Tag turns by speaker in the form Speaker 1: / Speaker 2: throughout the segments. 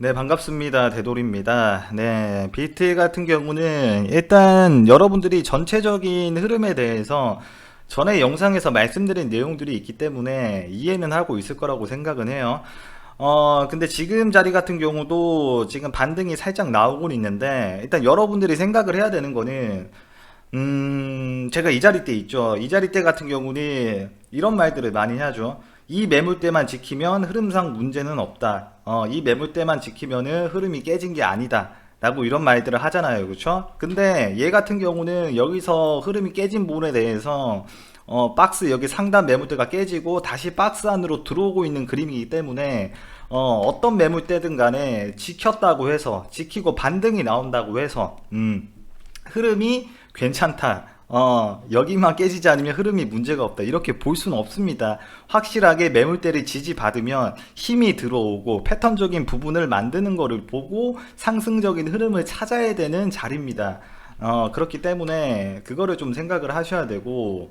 Speaker 1: 네, 반갑습니다. 대돌입니다. 네, 비트 같은 경우는 일단 여러분들이 전체적인 흐름에 대해서 전에 영상에서 말씀드린 내용들이 있기 때문에 이해는 하고 있을 거라고 생각은 해요. 어, 근데 지금 자리 같은 경우도 지금 반등이 살짝 나오곤 있는데 일단 여러분들이 생각을 해야 되는 거는 음, 제가 이 자리 때 있죠. 이 자리 때 같은 경우는 이런 말들을 많이 하죠. 이 매물대만 지키면 흐름상 문제는 없다. 어, 이 매물대만 지키면은 흐름이 깨진 게 아니다. 라고 이런 말들을 하잖아요. 그쵸? 근데 얘 같은 경우는 여기서 흐름이 깨진 부분에 대해서 어, 박스 여기 상단 매물대가 깨지고 다시 박스 안으로 들어오고 있는 그림이기 때문에 어, 어떤 매물대든 간에 지켰다고 해서 지키고 반등이 나온다고 해서 음, 흐름이 괜찮다. 어, 여기만 깨지지 않으면 흐름이 문제가 없다. 이렇게 볼 수는 없습니다. 확실하게 매물대를 지지받으면 힘이 들어오고 패턴적인 부분을 만드는 거를 보고 상승적인 흐름을 찾아야 되는 자리입니다. 어, 그렇기 때문에 그거를 좀 생각을 하셔야 되고,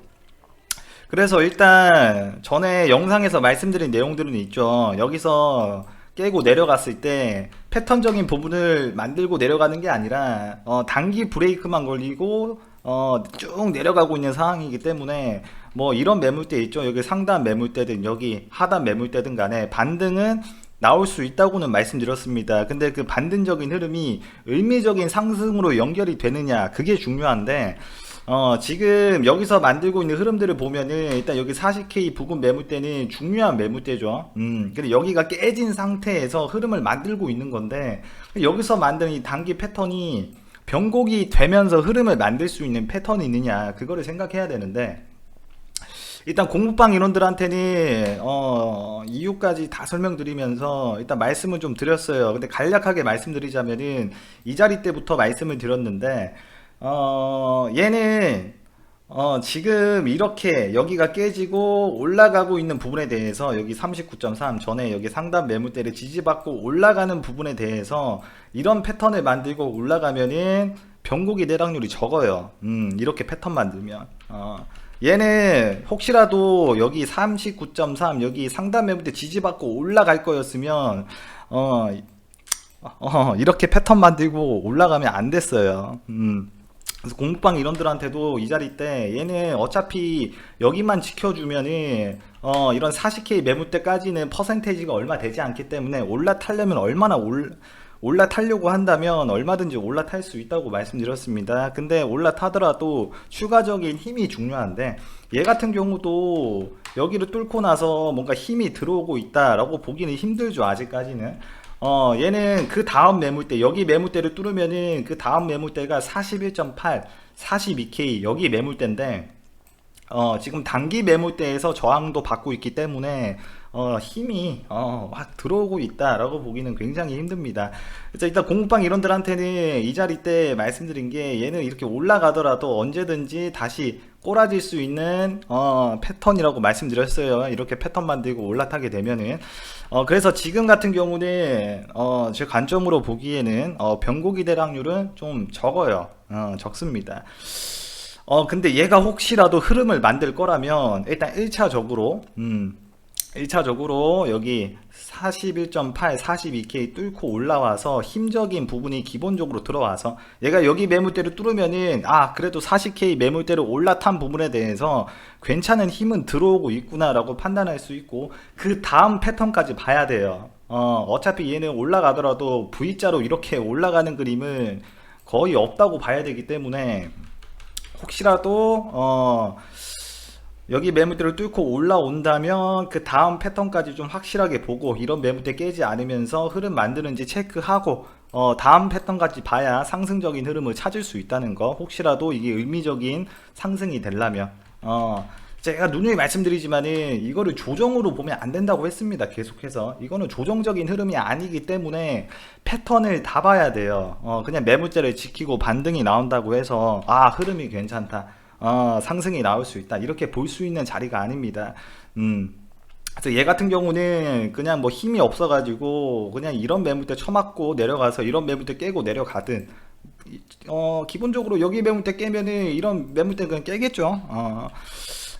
Speaker 1: 그래서 일단 전에 영상에서 말씀드린 내용들은 있죠. 여기서 깨고 내려갔을 때 패턴적인 부분을 만들고 내려가는 게 아니라 어, 단기 브레이크만 걸리고 어, 쭉 내려가고 있는 상황이기 때문에 뭐 이런 매물대 있죠. 여기 상단 매물대든 여기 하단 매물대든 간에 반등은 나올 수 있다고는 말씀드렸습니다. 근데 그 반등적인 흐름이 의미적인 상승으로 연결이 되느냐 그게 중요한데 어, 지금 여기서 만들고 있는 흐름들을 보면은 일단 여기 40K 부근 매물대는 중요한 매물대죠. 음, 근데 여기가 깨진 상태에서 흐름을 만들고 있는 건데 여기서 만든 이 단기 패턴이 변곡이 되면서 흐름을 만들 수 있는 패턴이 있느냐 그거를 생각해야 되는데 일단 공부방 인원들한테는 어, 이유까지 다 설명드리면서 일단 말씀을 좀 드렸어요. 근데 간략하게 말씀드리자면은 이 자리 때부터 말씀을 드렸는데 어, 얘는 어, 지금 이렇게 여기가 깨지고 올라가고 있는 부분에 대해서 여기 39.3 전에 여기 상단 매물대를 지지받고 올라가는 부분에 대해서 이런 패턴을 만들고 올라가면은 변곡이 내락률이 적어요. 음, 이렇게 패턴 만들면. 어, 얘는 혹시라도 여기 39.3 여기 상단 매물대 지지받고 올라갈 거였으면 어, 어, 이렇게 패턴 만들고 올라가면 안 됐어요. 음. 그래서 공부방 이런들한테도 이 자리 때 얘는 어차피 여기만 지켜주면은 어 이런 40K 매물대까지는 퍼센테이지가 얼마 되지 않기 때문에 올라타려면 얼마나 올 올라타려고 한다면 얼마든지 올라탈 수 있다고 말씀드렸습니다. 근데 올라타더라도 추가적인 힘이 중요한데 얘 같은 경우도 여기를 뚫고 나서 뭔가 힘이 들어오고 있다라고 보기는 힘들죠 아직까지는. 어, 얘는 그 다음 매물대, 여기 매물대를 뚫으면은 그 다음 매물대가 41.8, 42K, 여기 매물대인데, 어, 지금 단기 매물대에서 저항도 받고 있기 때문에, 어, 힘이, 어, 확 들어오고 있다라고 보기는 굉장히 힘듭니다. 그래서 일단 공부방 이론들한테는 이 자리 때 말씀드린 게 얘는 이렇게 올라가더라도 언제든지 다시 꼬라질 수 있는, 어, 패턴이라고 말씀드렸어요. 이렇게 패턴 만들고 올라타게 되면은. 어, 그래서 지금 같은 경우는, 어, 제 관점으로 보기에는, 어, 변곡이 대락률은 좀 적어요. 어, 적습니다. 어, 근데 얘가 혹시라도 흐름을 만들 거라면, 일단 1차적으로, 음, 1차적으로 여기 41.8, 42K 뚫고 올라와서 힘적인 부분이 기본적으로 들어와서 얘가 여기 매물대를 뚫으면은 아 그래도 40K 매물대로 올라탄 부분에 대해서 괜찮은 힘은 들어오고 있구나라고 판단할 수 있고 그 다음 패턴까지 봐야 돼요. 어 어차피 얘는 올라가더라도 V자로 이렇게 올라가는 그림은 거의 없다고 봐야 되기 때문에 혹시라도 어 여기 매물대를 뚫고 올라온다면 그 다음 패턴까지 좀 확실하게 보고 이런 매물대 깨지 않으면서 흐름 만드는지 체크하고 어 다음 패턴까지 봐야 상승적인 흐름을 찾을 수 있다는 거 혹시라도 이게 의미적인 상승이 되려면 어 제가 누누이 말씀드리지만은 이거를 조정으로 보면 안 된다고 했습니다 계속해서 이거는 조정적인 흐름이 아니기 때문에 패턴을 다 봐야 돼요 어 그냥 매물대를 지키고 반등이 나온다고 해서 아 흐름이 괜찮다 어, 상승이 나올 수 있다. 이렇게 볼 수 있는 자리가 아닙니다. 음. 그래서 얘 같은 경우는 그냥 뭐 힘이 없어가지고 그냥 이런 매물대 쳐맞고 내려가서 이런 매물대 깨고 내려가든 어, 기본적으로 여기 매물대 깨면은 이런 매물대 그냥 깨겠죠. 어.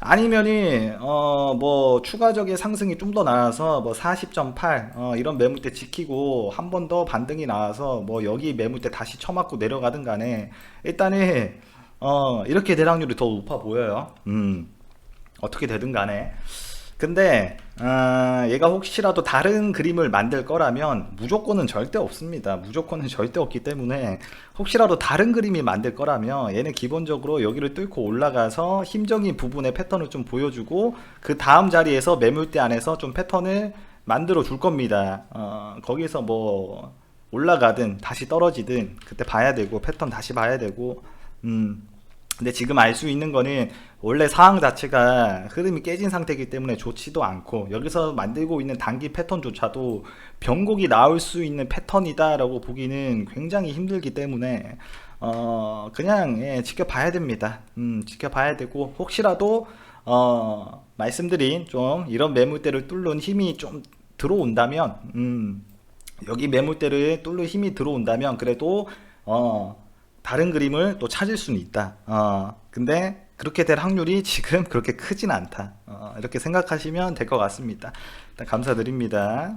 Speaker 1: 아니면은 어뭐 추가적인 상승이 좀 더 나와서 뭐 40.8 어 이런 매물대 지키고 한 번 더 반등이 나와서 뭐 여기 매물대 다시 쳐맞고 내려가든 간에 일단은 어 이렇게 될 확률이 더 높아 보여요. 음. 어떻게 되든 간에. 근데 아, 얘가 혹시라도 다른 그림을 만들 거라면 무조건은 절대 없습니다. 무조건은 절대 없기 때문에 혹시라도 다른 그림이 만들 거라면 얘는 기본적으로 여기를 뚫고 올라가서 힘적인 부분의 패턴을 좀 보여주고 그 다음 자리에서 매물대 안에서 좀 패턴을 만들어 줄 겁니다. 어, 거기서 뭐 올라가든 다시 떨어지든 그때 봐야 되고 패턴 다시 봐야 되고 음. 근데 지금 알 수 있는 거는 원래 상황 자체가 흐름이 깨진 상태이기 때문에 좋지도 않고 여기서 만들고 있는 단기 패턴조차도 변곡이 나올 수 있는 패턴이다라고 보기는 굉장히 힘들기 때문에 어 그냥 예, 지켜봐야 됩니다. 음, 지켜봐야 되고 혹시라도 어 말씀드린 좀 이런 매물대를 뚫는 힘이 좀 들어온다면 음 여기 매물대를 뚫는 힘이 들어온다면 그래도 어 다른 그림을 또 찾을 수는 있다. 어, 근데 그렇게 될 확률이 지금 그렇게 크진 않다. 어, 이렇게 생각하시면 될 것 같습니다. 감사드립니다.